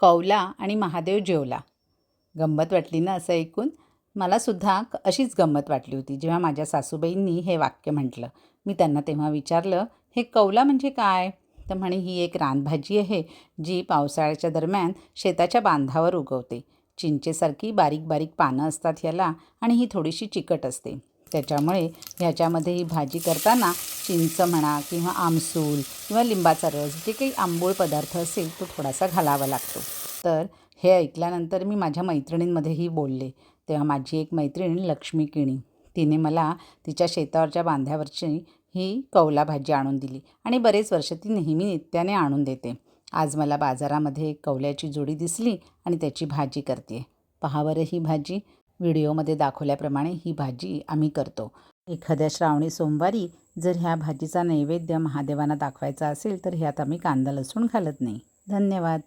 कौला आणि महादेव जेवला. गंमत वाटली ना असं ऐकून? मलासुद्धा अशीच गंमत वाटली होती जेव्हा माझ्या सासूबाईंनी हे वाक्य म्हटलं. मी त्यांना तेव्हा विचारलं हे कौला म्हणजे काय? तर म्हणे ही एक रानभाजी आहे जी पावसाळ्याच्या दरम्यान शेताच्या बांधावर उगवते. चिंचेसारखी बारीक बारीक पानं असतात ह्याला आणि ही थोडीशी चिकट असते. त्याच्यामुळे ह्याच्यामध्ये ही भाजी करताना चिंच म्हणा किंवा आमसूल किंवा लिंबाचा रस जे काही आंबोळ पदार्थ असेल तो थोडासा घालावा लागतो. तर हे ऐकल्यानंतर मी माझ्या मैत्रिणींमध्येही बोलले. तेव्हा माझी एक मैत्रीण लक्ष्मी किणी तिने मला तिच्या शेतावरच्या बांध्यावरची ही कौला भाजी आणून दिली आणि बरेच वर्ष ती नेहमी नित्याने आणून देते. आज मला बाजारामध्ये एक कौल्याची जोडी दिसली आणि त्याची भाजी करते पहा बरं ही भाजी. व्हिडिओमध्ये दाखवल्याप्रमाणे ही भाजी आम्ही करतो. एखाद्या श्रावणी सोमवारी जर ह्या भाजीचा नैवेद्य महादेवांना दाखवायचा असेल तर ह्यात आम्ही कांदा लसूण घालत नाही. धन्यवाद.